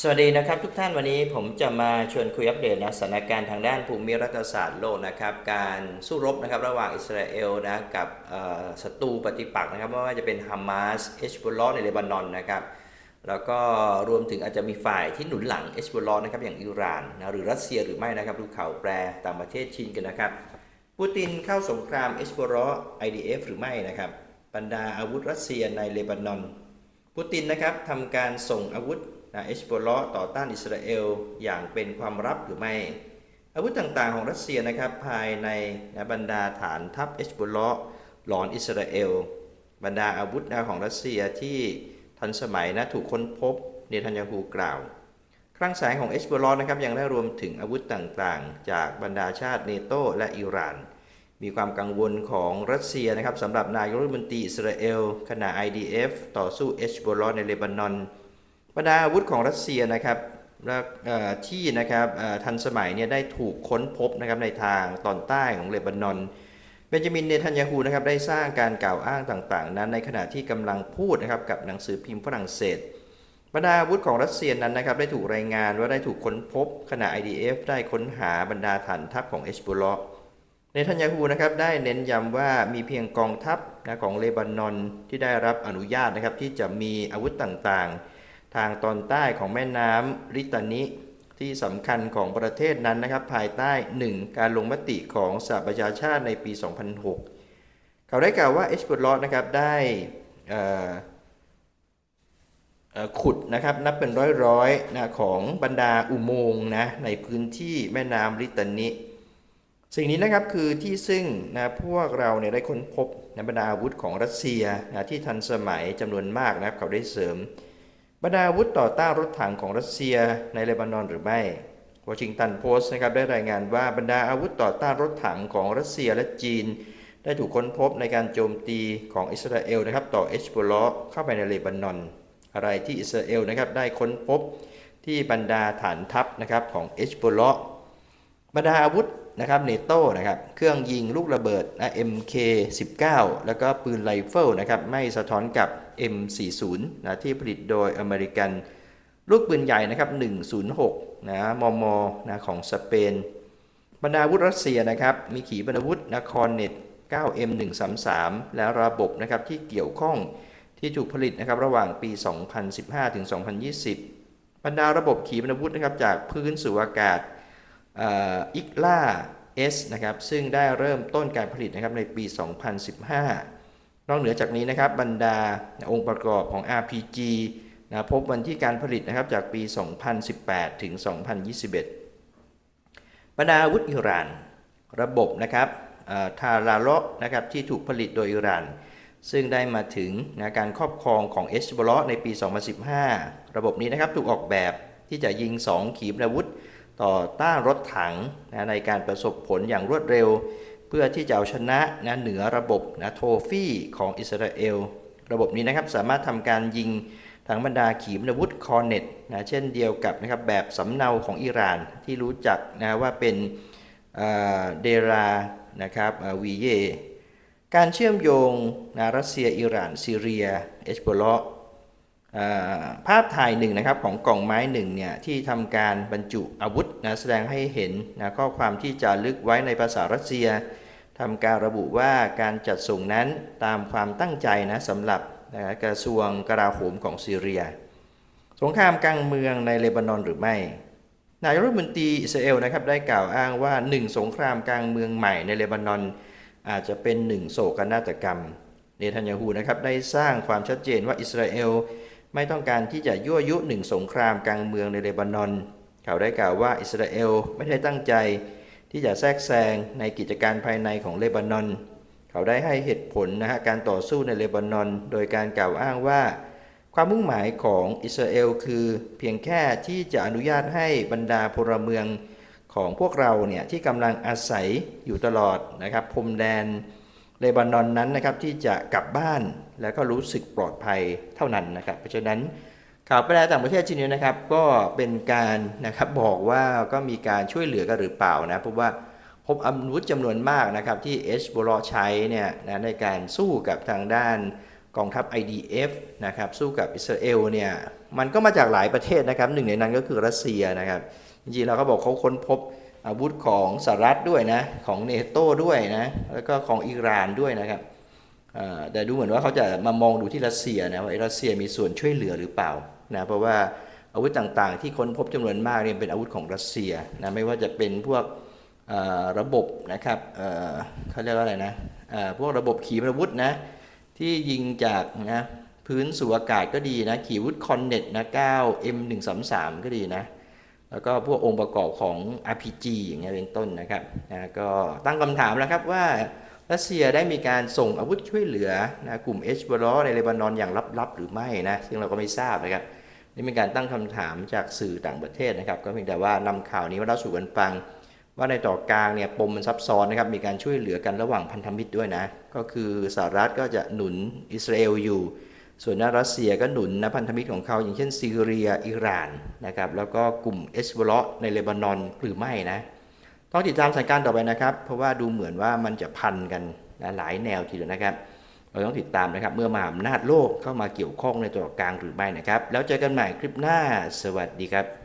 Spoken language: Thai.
สวัสดีนะครับทุกท่านวันนี้ผมจะมาชวนคุยอัปเดตนะสถานการณ์ทางด้านภูมิรัฐศาสตร์โลกนะครับการสู้รบนะครับระหว่างอิสราเอลนะกับศัตรูปฏิปักษ์นะครับไม่ว่าจะเป็นฮามาสเอชบุลลอในเลบานอนนะครับแล้วก็รวมถึงอาจจะมีฝ่ายที่หนุนหลังเอชบุลลอนะครับอย่างอิหร่านนะหรือรัสเซียหรือไม่นะครับดูข่าวแปรต่างประเทศชินกันนะครับปูตินเข้าสงครามเอชบุลลอ IDF หรือไม่นะครับบรรดาอาวุธรัสเซียในเลบานอนปูตินนะครับทำการส่งอาวุธ นะเอชโบลอต่อต้านอิสราเอลอย่างเป็นความลับหรือไม่ อาวุธต่างๆของรัสเซียนะครับภายในนะบรรดาฐานทัพเอชโบลอหลอนอิสราเอล บรรดาอาวุธนะของรัสเซียที่ทันสมัยนะถูกค้นพบเนทันยาฮูกล่าวคลังแสงของเอชโบลอนะครับยังได้รวมถึงอาวุธต่างๆ จากบรรดาชาติเนโตและอิหร่านมีความกังวลของรัสเซียนะครับสำหรับนายกรัฐมนตรีอิสราเอลขณะ IDF ต่อสู้เอชโบลอในเลบานอน บรรดาอาวุธของรัสเซียนะครับที่นะครับทันสมัยเนี่ยได้ถูกค้นพบนะครับในทางตอนใต้ของเลบานอนเบนจามินเนทันยาฮูนะครับได้สร้างการกล่าวอ้างต่างๆ นั้นในขณะที่กำลังพูดนะครับกับหนังสือพิมพ์ฝรั่งเศสบรรดาอาวุธของรัสเซียนั้นนะครับได้ถูกรายงานว่าได้ถูกค้นพบขณะ IDF ได้ค้นหาบรรดาฐานทัพของเอชบุลเนทันยาฮูนะครับได้เน้นย้ำว่ามีเพียงกองทัพนะของเลบานอนที่ได้รับอนุญาตนะครับที่จะมีอาวุธต่างๆ ทางตอนใต้ของแม่น้ำริตานิที่สำคัญของประเทศนั้นนะครับภายใต้ 1. การลงมติของสหประชาชาติในปี 2006 เขาได้กล่าวว่าเอชบุลนะครับได้ขุดนะครับนับเป็นร้อยๆนะของบรรดาอุโมงค์นะในพื้นที่แม่น้ำลิตานิสิ่งนี้นะครับคือที่ซึ่งนะพวกเราเนี่ยได้ค้นพบนบรรดาอาวุธของรัสเซียนะที่ทันสมัยจำนวนมากนะครับเขาได้เสริม บรรดาอาวุธต่อต้านรถถังของรัสเซียในเลบานอนหรือไม่วอชิงตันโพสต์นะครับได้รายงานว่าบรรดาอาวุธต่อต้านรถถังของรัสเซียและจีน ได้ถูกค้นพบในการโจมตีของอิสราเอลนะครับต่อเอชบุลเข้าไปในเลบานอน อะไรที่อิสราเอลนะครับได้ค้นพบที่บรรดาฐานทัพนะครับของเอชบุลบรรดาอาวุธ นะครับเนโต้นะครับเครื่องยิงลูกระเบิดนะ MK19 แล้วก็ปืนไรเฟิลนะครับไม่สะท้อนกับ M40 นะที่ผลิตโดยอเมริกัน ลูกปืนใหญ่นะครับ106นะมมนะของสเปนบรรดาอาวุธรัสเซียนะครับมีขีปนาวุธนครเน็ต 9M133 และระบบนะครับที่เกี่ยวข้องที่ถูกผลิตนะครับระหว่างปี 2015 ถึง 2020 บรรดาระบบขีปนาวุธนะครับจากพื้นสู่อากาศ อิกล่า S นะครับซึ่งได้เริ่มต้นการผลิตนะครับในปี 2015 นอกเหนือจากนี้นะครับบรรดาองค์ประกอบของ RPG นะพบวันที่การผลิตนะครับจากปี 2018 ถึง 2021 บรรดาอาวุธอิหร่านระบบนะครับทาราโลนะครับที่ถูกผลิตโดยอิหร่านซึ่งได้มาถึงนะการครอบครองของเอชบลในปี 2015 ระบบนี้นะครับถูกออกแบบที่จะยิง 2 ขีปนาวุธ ต่อต้านรถถังนะในการประสบผลอย่างรวดเร็ว เพื่อที่จะเอาชนะนะเหนือระบบนะโทฟี่ของอิสราเอล ระบบนี้นะครับสามารถทำการยิงทั้งบรรดาขีปนาวุธคอร์เน็ตนะเช่นเดียวกับนะครับแบบสำเนาของอิหร่านที่รู้จักนะว่าเป็นเดรานะครับวีเยการเชื่อมโยงนะรัสเซียอิหร่านซีเรีย เอชโบล ภาพถ่ายหนึ่งนะครับของกล่องไม้หนึ่งเนี่ยที่ทำการบรรจุอาวุธนะแสดงให้เห็นนะข้อความที่จะลึกไว้ในภาษารัสเซียทำการระบุว่าการจัดส่งนั้นตามความตั้งใจนะสำหรับนะกระทรวงกลาโหมของซีเรีย สงครามกลางเมืองในเลบานอนหรือไม่นายรัฐมนตรีอิสราเอลนะครับได้กล่าวอ้างว่าหนึ่งสงครามกลางเมืองใหม่ในเลบานอน อาจจะเป็นหนึ่งโศกนาฏกรรมเนทันยาฮูนะครับได้สร้างความชัดเจนว่าอิสราเอล ไม่ต้องการที่จะยั่วยุหนึ่งสงครามกลางเมืองในเลบานอน เขาได้กล่าวว่าอิสราเอลไม่ได้ตั้งใจที่จะแทรกแซงในกิจการภายในของเลบานอน เขาได้ให้เหตุผลนะฮะการต่อสู้ในเลบานอน โดยการกล่าวอ้างว่า ความมุ่งหมายของอิสราเอลคือเพียงแค่ที่จะอนุญาตให้บรรดาพลเมืองของพวกเราเนี่ยที่กำลังอาศัยอยู่ตลอดนะครับพรมแดนเลบานอนนั้นนะครับที่จะกลับบ้านแล้วก็รู้สึกปลอดภัยเท่านั้นนะครับ เพราะฉะนั้นข่าวแปลต่างประเทศชิ้นนี้นะครับ ก็เป็นการนะครับบอกว่าก็มีการช่วยเหลือกันหรือเปล่านะเพราะว่าพบอาวุธจำนวนมากนะครับที่เอชบลใช้เนี่ยนะในการสู้กับทางด้านกองทัพ IDF นะครับสู้กับอิสราเอลเนี่ยมันก็มาจากหลายประเทศนะครับหนึ่งในนั้นก็คือรัสเซียนะครับจริงๆเราก็บอกเขาค้นพบอาวุธของสหรัฐด้วยนะของเนโต้ด้วยนะแล้วก็ของอิหร่านด้วยนะครับ แต่ดูเหมือนว่าเขาจะมามองดูที่รัสเซียนะว่ารัสเซียมีส่วนช่วยเหลือหรือเปล่านะเพราะว่าอาวุธต่างๆ ที่ค้นพบจำนวนมากเนี่ยเป็นอาวุธของรัสเซียนะไม่ว่าจะเป็นพวกระบบนะครับเขาเรียกว่าอะไรนะพวกระบบขีปนาวุธนะที่ยิงจากนะพื้นสู่อากาศก็ดีนะขีปนาวุธคอนเน็ตนะ9 M133 ก็ดีนะแล้วก็พวกองค์ประกอบของ RPG อย่างเงี้ยเป็นต้นนะครับนะก็ตั้งคำถามแล้วครับว่า รัสเซียได้มีการส่งอาวุธช่วยเหลือนะกลุ่มเอชบรอในเลบานอนอย่างลับๆ หรือไม่นะซึ่งเราก็ไม่ทราบนะครับนี่เป็นการตั้งคำถามจากสื่อต่างประเทศนะครับ ก็เพียงแต่ว่านำข่าวนี้มาเล่าสู่กันฟัง ว่าในต่อกลางเนี่ยปมมันซับซ้อนนะครับมีการช่วยเหลือกันระหว่างพันธมิตรด้วยนะ ก็คือสหรัฐก็จะหนุนอิสราเอลอยู่ ส่วนนรัสเซียก็หนุนนะพันธมิตรของเขาอย่างเช่นซีเรียอิหร่านนะครับแล้วก็กลุ่มเอสบลในเลบานอนหรือไม่นะ ต้องติดตามสถานการณ์ต่อไปนะครับ เพราะว่าดูเหมือนว่ามันจะพันกันนะหลายแนวทีเดียวนะครับ เราต้องติดตามนะครับ เมื่อมหาอำนาจโลกเข้ามาเกี่ยวข้องในตัวกลางหรือไม่นะครับ แล้วเจอกันใหม่คลิปหน้า สวัสดีครับ